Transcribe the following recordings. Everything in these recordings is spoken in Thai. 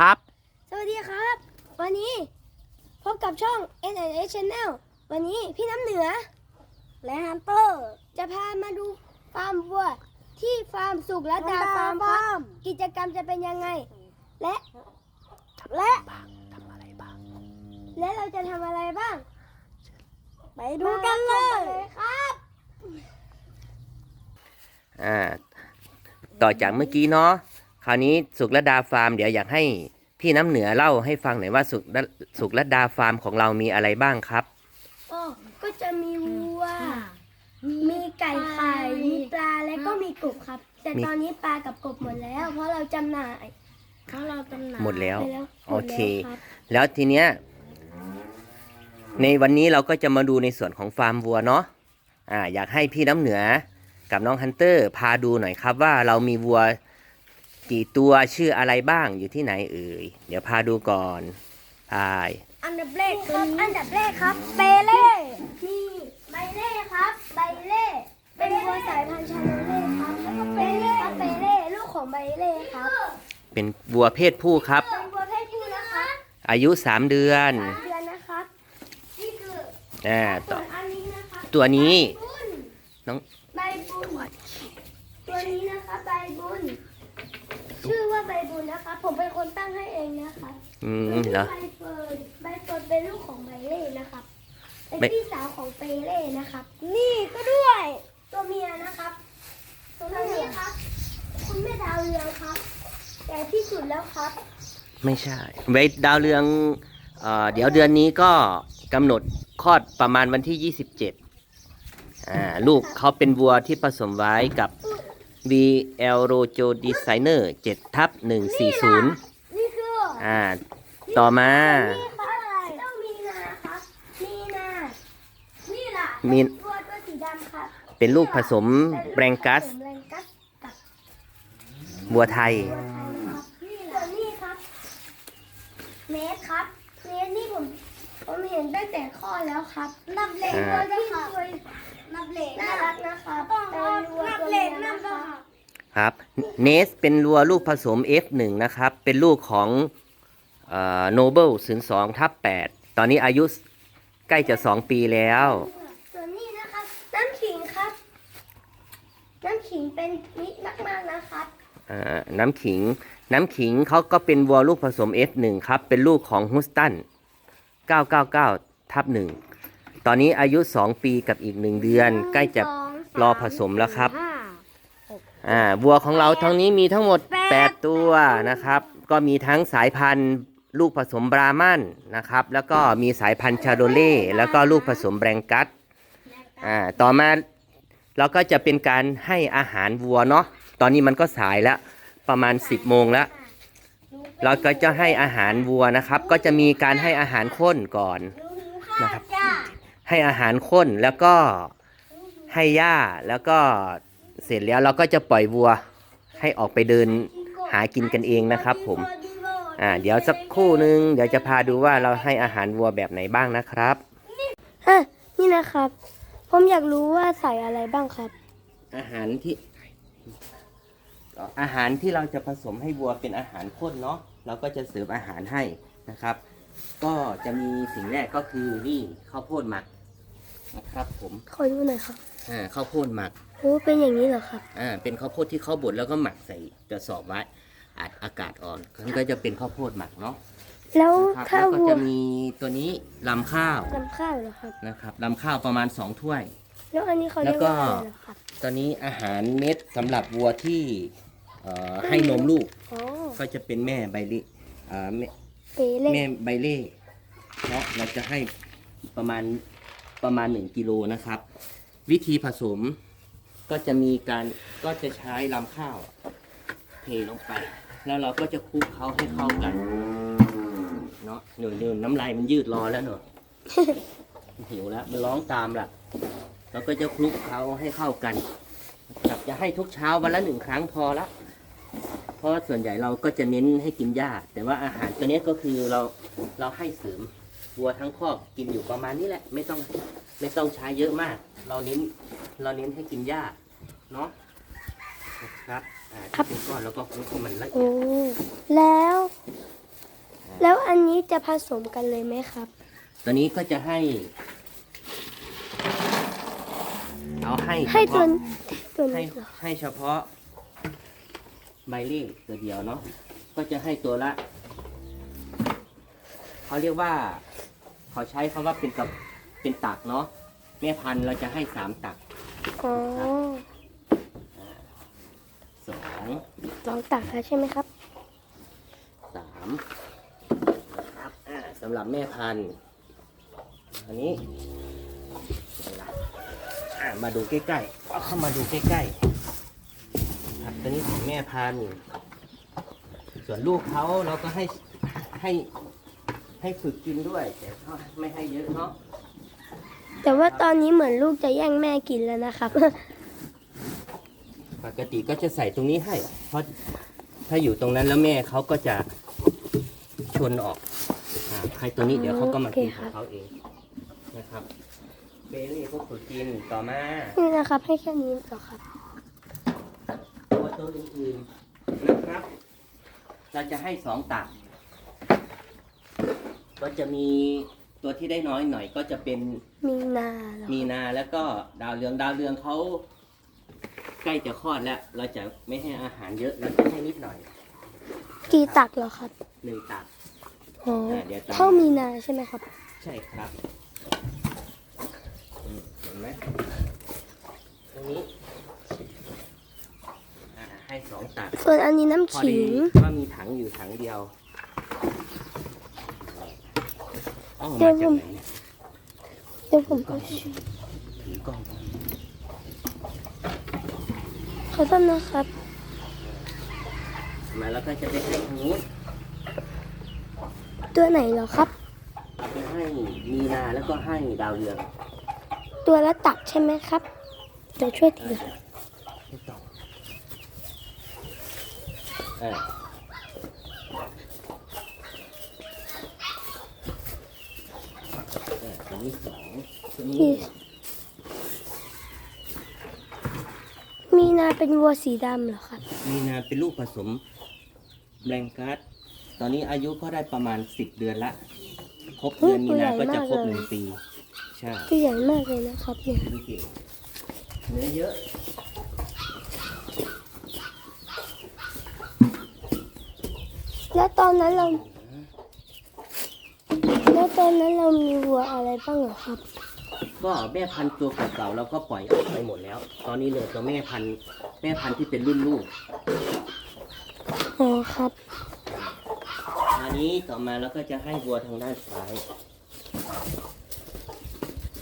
ครับ สวัสดีครับ วันนี้พบกับช่อง N N A Channel วันนี้พี่น้ำเหนือ และฮันเตอร์ จะพามาดูฟาร์มวัว ที่ฟาร์มสุขและดาฟาร์มครับกิจกรรมจะเป็นยังไง และและบ้างทำอะไรบ้าง และเราจะทำอะไรบ้าง ไปดูกันเลยครับอ่าต่อจากเมื่อกี้เนาะ คราวนี้สุขละดาฟาร์มเดี๋ยวอยากให้พี่น้ำเหนือเล่าให้ฟังหน่อยว่าสุขละสุขละดาฟาร์มของเรามีอะไรบ้างครับ ก็ก็จะมีวัว มีไก่ไข่ มีปลาและก็มีกบครับ แต่มี ตอนนี้ปลากับกบหมดแล้ว เพราะเราจำหน่ายเขาเราจำหน่ายหมดแล้ว ไปแล้วโอเค หมดแล้วรับแล้วทีเนี้ยในวันนี้เราก็จะมาดูในส่วนของฟาร์มวัวเนาะอ่าอยากให้พี่น้ำเหนือกับน้องฮันเตอร์พาดูหน่อยครับว่าเรามีวัว กี่ตัวชื่ออะไรบ้างอยู่ที่ไหนเอ่ย เดี๋ยวพาดูก่อนพายอันดับแรกคตัวรับนี้อันดับแรกครับเปเล่นี่ใบเล่ครับ ใบเล่ เป็นวัวสายพันธุ์ชาโลเล่ครับ แล้วก็เปเล่ครับเปเล่ลูกของใบเล่ครับ เป็นวัวเพศผู้ครับ เป็นวัวเพศผู้นะครับอายุ 3 เดือนสามเดือนนะครับนี่คืออ่าส่ต่อวนอันนี้นะครับตัวนี้ใบบุญน้อง ใบบุญตัวนี้นะคะใบบุญ ชื่อว่าใบบุญนะคะ ผมเป็นคนตั้งให้เองนะคะอืตัวมนี้เหรอใบเฟิร์นใบเฟิร์นเป็นลูกของใบเล่นะครับ เป็นใบพี่สาวของเปเล่นะครับ นี่ก็ด้วย ตัวเมียนะครับตัวนี้ครับ คุณแม่ดาวเรืองครับแต่ที่สุดแล้วครับ ไม่ใช่ไว้ดาวเรืองเอ่อเดี๋ยวเดือนนี้ก็กำหนดคลอดประมาณวันที่ 27อ่าลูกเขาเป็นวัวที่ผสมไว้กับ VL Rojo Designer 7ทับ140 นี่คืออ่า ต่อมา นี่ครับต้องมีนาครับมีนา นี่ล่ะมี ตัวตัวสีดำครับเป็นลูกผสมแบรงกัส แบรงกัสกับวัวไทย ตัวไทยนะครับนี่ล่ะนี่ครับ เมสครับ เมสนี่ผม ผมเห็นตั้งแต่ข้อดแล้วครับนับเลขอ่าตัวที่สวย นับเลขน่ารักนะครับเป็นวัวตัวเมียนะครับครับเนสเป็นวัวลูกผสม F1 นะครับ เป็นลูกของโนเบิลศูนย์สองทับ8ตอนนี้อายุใกล้จะ2ปีแล้วส่วนนี้นะครับน้ำขิงครับ น้ำขิงเป็นมิตรมากๆนะครับอ่าน้ำขิง น้ำขิงเขาก็เป็นวัวลูกผสม F1 ครับ เป็นลูกของฮุสตัน 999 ทับ1 ตอนนี้อายุ 2 ปีกับอีก 1 เดือน ใกล้จะรอผสมแล้วครับห้าอ่าวัวของเราทั้งนี้มีทั้งหมด 8 ตัวนะครับ ก็มีทั้งสายพันธุ์ลูกผสมบรามันนะครับ แล้วก็มีสายพันธุ์ชาโดเล่แล้วก็ลูกผสมแบรงกัสอ่าต่อมาเราก็จะเป็นการให้อาหารวัวเนาะตอนนี้มันก็สายแล้วประมาณ 10 โมงแล้วเราก็จะให้อาหารวัวนะครับ ก็จะมีการให้อาหารข้นก่อนนะครับ ให้อาหารข้นแล้วก็ให้หญ้าแล้วก็เสร็จแล้วเราก็จะปล่อยวัวให้ออกไปเดินหากินกันเองนะครับผมอ่าเดี๋ยวสักครู่หนึ่งเดี๋ยวจะพาดูว่าเราให้อาหารวัวแบบไหนบ้างนะครับฮะนี่นะครับ ผมอยากรู้ว่าใส่อะไรบ้างครับ อาหารที่อาหารที่เราจะผสมให้วัวเป็นอาหารข้นเนาะเราก็จะเสิร์ฟอาหารให้นะครับ ก็จะมีสิ่งแรกก็คือนี่ข้าวโพดหมัก นะครับผมขอดูหน่อยครับอ่าข้าวโพดหมักโอ้เป็นอย่างนี้เหรอครับอ่าเป็นข้าวโพดที่เขาบดแล้วก็หมักใส่กระสอบไว้อัดอากาศอ่อนมันก็จะเป็นข้าวโพดหมักเนาะแล้วนะครับถ้าแล้วก็วัวจะมีตัวนี้ลำข้าวลำข้าวเหรอครับ นะครับลำข้าวประมาณ2ถ้วย แล้วอันนี้เขาเรียกว่าแล้วก็ อะไรเหรอครับตอนนี้อาหารเม็ดสำหรับวัวที่เอ่อให้นมลูกอ๋อก็จะเป็นแม่ใบเล่อ่าแม่เปเล่แม่ใบเล่เนาะเราจะให้ประมาณ ประมาณ 1กิโลนะครับ วิธีผสมก็จะมีการก็จะใช้ลำข้าวเทลงไป แล้วเราก็จะคลุกเขาให้เข้ากันเนาะหนูเดินน้ำลายมันยืดรอแล้วเนอะหิวแล้วมันร้องตามละเราก็จะคลุกเขาให้เข้ากันนะครับจะให้ทุกเช้าวันละหนึ่งครั้งพอละเพราะส่วนใหญ่เราก็จะเน้นให้กินหญ้าแต่ว่าอาหารตัวนี้ก็คือเราเราให้เสริม วัวทั้งคอกกินอยู่ประมาณนี้แหละ ไม่ต้องไม่ต้องใช้เยอะมาก เราเน้นเราเน้นให้กินหญ้าเนาะนะครับอ่าที่เป็นก้อนแล้วก็คลุกให้มันละเอียดโอ้แล้ว แล้วอันนี้จะผสมกันเลยไหมครับ ตัวนี้ก็จะให้ เอาให้ให้เฉตัวพาะ ตัวให้นี้เหรอให้เฉพาะใบเล่ตัวเดียวเนาะก็จะให้ตัวละเขาเรียกว่าเขาใช้คำว่าเป็นกับเป็นตักเนาะแม่พันธุ์เราจะให้สามตักอ๋อสองลองตักแล้วใช่ไหมครับสามนะครับอ่าสำหรับแม่พันธุ์อันนี้อ่ามาดูใกล้ๆเอาเข้ามาดูใกล้ๆครับตัวนี้ของแม่พันธุ์ส่วนลูกเขาเราก็ให้ให้ ให้ฝึกกินด้วย แต่ก็ไม่ให้เยอะเนาะแต่ว่าตอนนี้เหมือนลูกจะแย่งแม่กินแล้วนะครับ ปกติก็จะใส่ตรงนี้ให้ เพราะถ้าอยู่ตรงนั้นแล้วแม่เขาก็จะชนออกอ่าใครตัวนี้เดี๋ยวเขาก็มากินโอเคขครัองบเขาเองนะครับเบลลี่พวกฝึกกินต่อมานี่นะครับ ให้แค่นี้เหรอครับตัวตัวอื่นๆนะครับ เราจะให้สองตัก ก็จะมีตัวที่ได้น้อยหน่อยก็จะเป็นมีนาเหรอมีนาแล้วก็ดาวเรืองดาวเรืองเขาใกล้จะคลอดแล้ว เราจะไม่ให้อาหารเยอะเราจะให้นิดหน่อยกี่ตักเหรอครับหนึ่งตัก อ๋ออ่าเดี๋ยวตาม เท่ามีนาใช่ไหมครับ ใช่ครับอืมเห็นไหมตรงนี้อ่าให้สองตัก ส่วนอันนี้น้ำพอขิดีง ว่ามีถังอยู่ถังเดียว เอามาจากไหนเนี่ยเดี๋ยวผมกล้ก็องถือกล้องขอโทษนะครับมาแล้วก็จะไปให้ทางนู้นตัวไหนเหรอครับเอาไปให้มีนาแล้วก็ให้ดาวเรืองตัวละตักใช่ไหมครับเดี๋ยวช่วยถือไม่ต้องอ่าอ่าตัวนี้สองตัวนี้นี่มีนาเป็นวัวสีดำเหรอครับ มีนาเป็นลูกผสมแบงกัสตอนนี้อายุก็ได้ประมาณสิบเดือนละ ครบเดือนมีนาก็จะครบหนึ่งปี ใช่ตัวใหญ่มากเลยนะครับเนี่ยดูเก่งเนื้อเยอะแล้วตอนนั้นเราแล้วต อนนั้นเรามีวัวอะไรบ้างเหรอครับ ก็แม่พันธุ์ตัวเก่าๆเราก็ปล่อยออกไปหมดแล้ว ตอนนี้เหลือตัวแม่พันธุ์แม่พันธุ์ที่เป็นรุ่นลูกอ๋อครับอันนี้ต่อมาเราก็จะให้วัวทางด้านซ้าย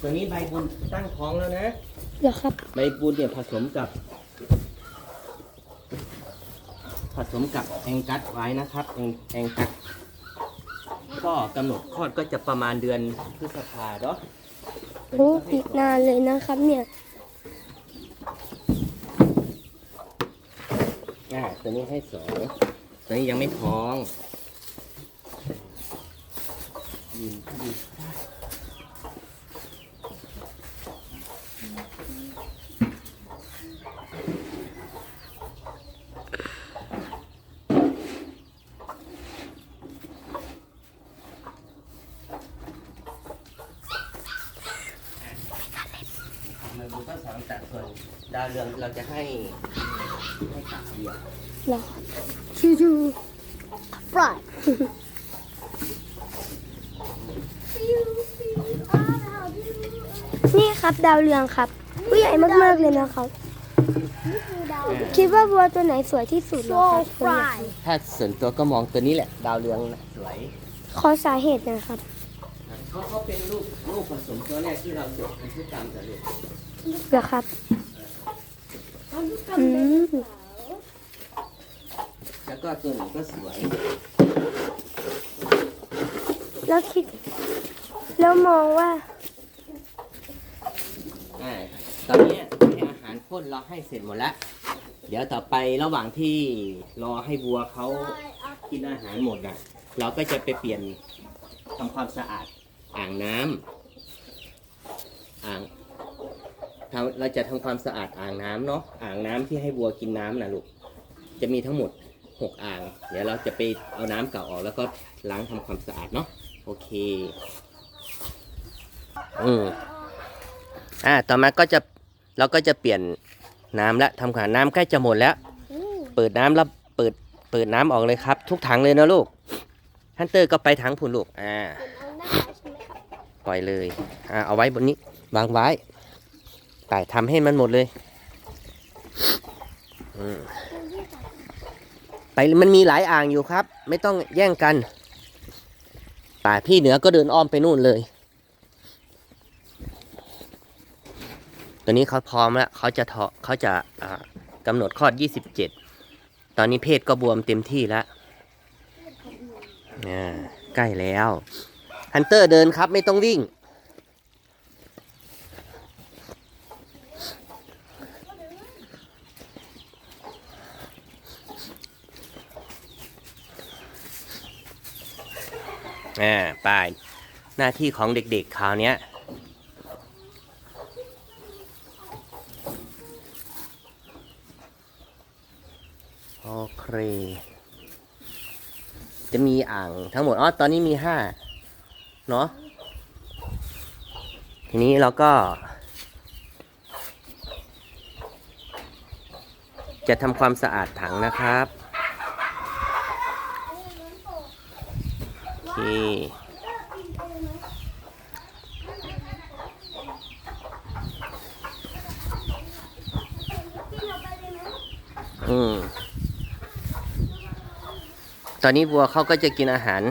ตัวนี้ใบบุญตั้งท้องแล้วนะ เหรอครับใบบุญเนี่ยผสมกับ ผสมกับแองกัสไว้นะครับแองแองกัส ก็กำหนดคลอดก็จะประมาณเดือนพฤษภาเนาะโอ้อีกนานเลยนะครับเนี่ยอ่าตัวนี้ให้สองตัวนี้ยังไม่ท้องยินยินมันดูก็สองตัดส่วนดาวเรืองเราจะให้ให้ตัดเดียวเหรอยนี่ครับดาวเรืองครับ ผู้ใหญ่มากๆเลยนะครับ คิดว่าวัวตัวไหนสวยที่สุดเหรอครับผมอยากรู้ถ้าส่วนตัวก็มองตัวนี้แหละ ดาวเรืองนะสวยขอสาเหตุหนะครับ เขาเขาเป็นลูกลูกผสมตัวแรกที่เราจดพันธุกรรมแต่ลูกเหรอครับ อืมแล้วก็ตัวหนึ่งก็สวย แล้วคิด แล้วมองว่า อ่า ตอนนี้ให้อาหารข้นเราให้เสร็จหมดแล้ว เดี๋ยวต่อไประหว่างที่รอให้วัวเขากินอาหารหมดอะ เราก็จะไปเปลี่ยนทำความสะอาดอ่างน้ำอ่าง ทำเราจะทำความสะอาดอ่างน้ำเนาะอ่างน้ำที่ให้วัวกินน้ำนะลูกจะมีทั้งหมดหกอ่าง เดี๋ยวเราจะไปเอาน้ำเก่าออก แล้วก็ล้างทำความสะอาดเนาะโอเคอืมอ่าต่อมาก็จะเราก็จะเปลี่ยนน้ำละทำความน้ำใกล้จะหมดแล้วอืมเปิดน้ำแล้วเปิดเปิดน้ำออกเลยครับ ทุกถังเลยนะลูกฮันเตอร์ก็ไปถังผุนลูกอ่าคุณเอาหน้าใช่ไหมครับปล่อยเลยอ่าเอาไว้บนนี้วางไว้ แต่ทำให้มันหมดเลยไปมันมีหลายอ่างอยู่ครับ ไม่ต้องแย่งกันป่พี่เหนือก็เดินอ้อมไปนู่นเลยตอนนี้เขาพร้อมแล้วเขาจะเทาะเขาจะกำหนดคลอด 27 ตอนนี้เพศก็บวมเต็มที่แล้วใกล้แล้วฮันเตอร์เดินครับไม่ต้องวิ่ง อ่าไป้ายหน้าที่ของเด็กๆคราวนี้โอเค จะมีอ่างทั้งหมดอ๋อตอนนี้มีห้าเนาะทีนี้เราก็ จะทำความสะอาดถังนะครับ อเคอืมตอนนี้วัวเขาก็จะกินอาหาร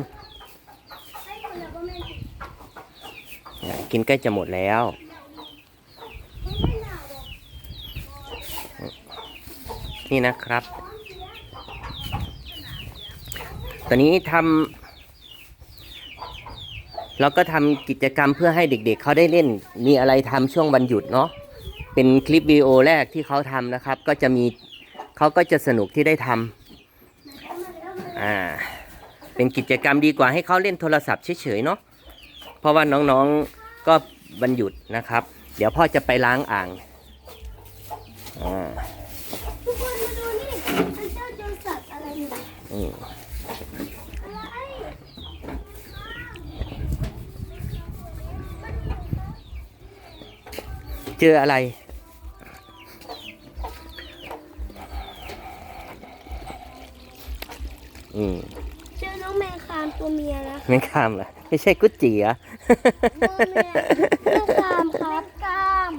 กินใกล้จะหมดแล้ว นี่นะครับ ตอนนี้ทำ เราก็ทำกิจกรรมเพื่อให้เด็กๆเขาได้เล่น มีอะไรทำช่วงวันหยุดเนาะเป็นคลิปวิดีโอแรกที่เขาทำนะครับ ก็จะมีเขาก็จะสนุกที่ได้ทำอ่าเป็นกิจกรรมดีกว่าให้เขาเล่นโทรศัพท์เฉยๆเนาะเพราะว่าน้องๆก็วันหยุดนะครับ เดี๋ยวพ่อจะไปล้างอ่างอ่าทุกคนมาดูนี่มันเจ้าเจอสัตว์อะไรอยู่ อืม อะไร เจออะไร อืมเจอน้องแมงคามตัวเมียแล้วแมงคามเหรอไม่ใช่กุ๊จีเหรอแมงคามครับกาม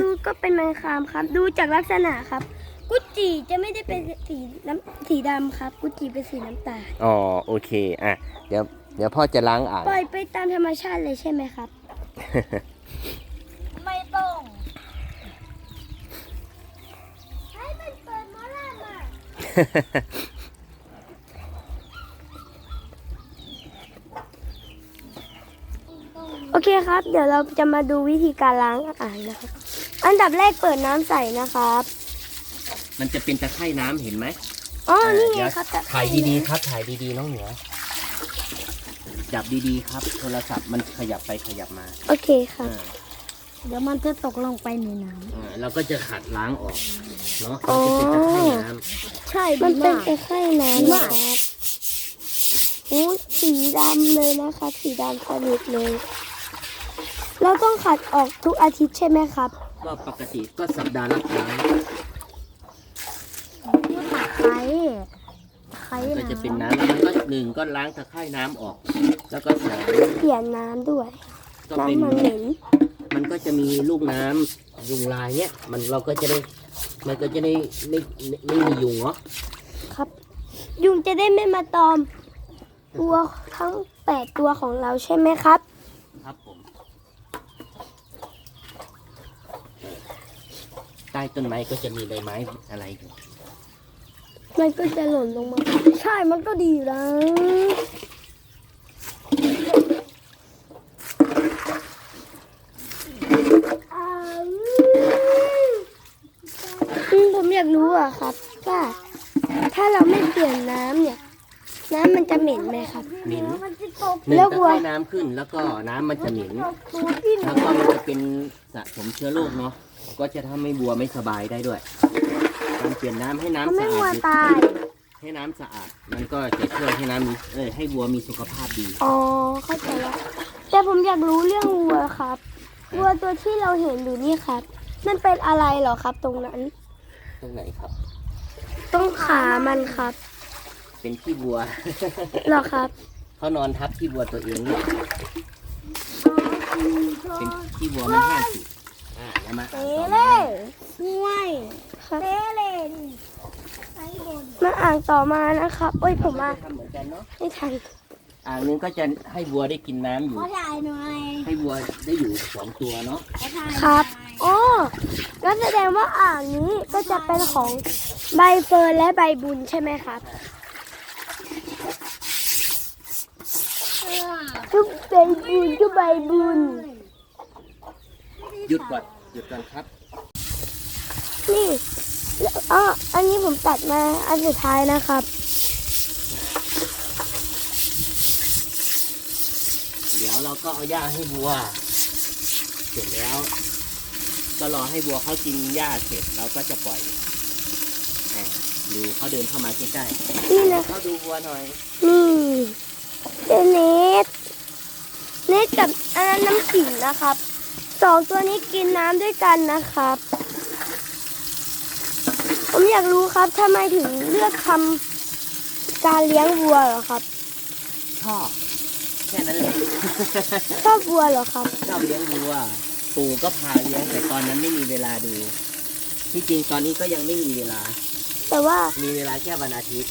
ดูก็เป็นแมงคามครับ ดูจากลักษณะครับ กุจจีจะไม่ได้เป็นสีน้ำสีดำครับ กุจจีเป็นสีน้ำตาลอ๋อโอเคอะเดี๋ยวเดี๋ยวพ่อจะล้างอ่างปล่อยไปตามธรรมชาติเลยใช่ไหมครับ ไม่ต้อง ให้มันเปิดมอลล่ามา โอเคครับ เดี๋ยวเราจะมาดูวิธีการล้างอ่างนะครับ อันดับแรกเปิดน้ำใส่นะครับ มันจะเป็นตะไคร่น้ำเห็นไหมอ๋อ นี่ไงเดี๋ยวครับตะไคร้ถ่ายดีๆครับ ถ่ายดีๆน้องเหนือจับดีๆครับ โทรศัพท์มันขยับไปขยับมา โอเคครับ อ่า เดี๋ยวมันจะตกลงไปในน้อ่าเราก็จะขัดล้างออกเนาะมันจะเป็นตะไคร่น้ำใช่มันเป็นดีตะไคร่น้ำนะครับโอ้สีดำเลยนะคะสีดำสนิทเลย เราต้องขัดออกทุกอาทิตย์ใช่ไหมครับำก็ปกติก็สัปดาห์ละครั้งตะไคร้ตะไคร้ก็จะน้ำเป็นน้ำแล้วมันก็หนึ่งก็ล้างตะไคร่น้ำออก แล้วก็สองเปลี่ยนน้ำด้วยก็เป็นน้ำมันเหม็น มันก็จะมีลูกน้ำยุงลายเนี้ยมันเราก็จะได้ มันก็จะได้ไม่ไม่ไม่มียุงเนาะครับ ยุงจะได้ไม่มาตอม ตัวทั้งแปดตัวของเราใช่ไหมครับ ครับผมใต้ต้นไม้ก็จะมีใบไม้อะไรอยู่มันก็จะหล่นลงมา ใช่มันก็ดีอยู่นะอ่าอืมผมอยากรู้อะครับ ว่าถ้าเราไม่เปลี่ยนน้ำเนี่ย น้ำมันจะเหม็นไหมครับ เหม็นมันจะตกหนึ่งแล้วตะวัว ไคร่น้ำขึ้น แล้วก็น้ำมันจะเหม็นตัวที่หแล้วก็มันจะเป็นสะสมเชื้อโรคเนาะก็จะทำให้วัวไม่สบายได้ด้วยการเปลี่ยนน้ำให้น้ำทำให้สะวัวอาดตายให้น้ำสะอาด มันก็จะช่วยให้น้ำมีเอ้ยให้วัวมีสุขภาพดี อ๋อเข้าใจแล้วแต่ผมอยากรู้เรื่องวัวครับวัวตัวที่เราเห็นอยู่นี่ครับ มันเป็นอะไรเหรอครับตรงนั้น ตรงไหนครับตรงขามันครับ เป็นขี้วัว เหรอครับ เขานอนทับขี้วัวตัวเองเนี่ยเป็นขี้วัวมันแห้งสิอ่าแล้วมาเตอ่านต่อเล่มาช่วยเตเล่มาอ่านต่อมานะครับโอ้ยผมมาทำเหมือนกันเนาะไม่ทันอ่างนึงก็จะให้วัวได้กินน้ำอยู่ ขอถ่ายหน่อย ให้วัวได้อยู่สองตัวเนาะขอถ่ายครับ โอ้ก็แสดงว่าอ่างนี้ก็จะเป็นของใบเฟิร์นและใบบุญใช่ไหมครับก็ใบบุญก็ใบบุญ หยุดก่อนหยุดก่อนครับ นี่แล้วอ๋ออันนี้ผมตัดมาอันสุดท้ายนะครับ เดี๋ยวเราก็เอาหญ้าให้วัว เสร็จแล้ว ก็รอให้วัวเขากินหญ้าเสร็จเราก็จะปล่อยอะดูเขาเดินเข้ามาใกล้นี่นะๆเขาดูวัวหน่อยนี่เป็นเนสเนสกับอันนั้นน้ำขิงนะครับสองตัวนี้กินน้ำด้วยกันนะครับ ผมอยากรู้ครับทำไมถึงเลือกทำการเลี้ยงวัวเหรอครับชอบแค่นั้นเลยชอบวัวเหรอครับชอบเลี้ยงวัว ปู่ก็พาเลี้ยงแต่ตอนนั้นไม่มีเวลาดู ที่จริงตอนนี้ก็ยังไม่มีเวลา แต่ว่ามีเวลาแค่วันอาทิตย์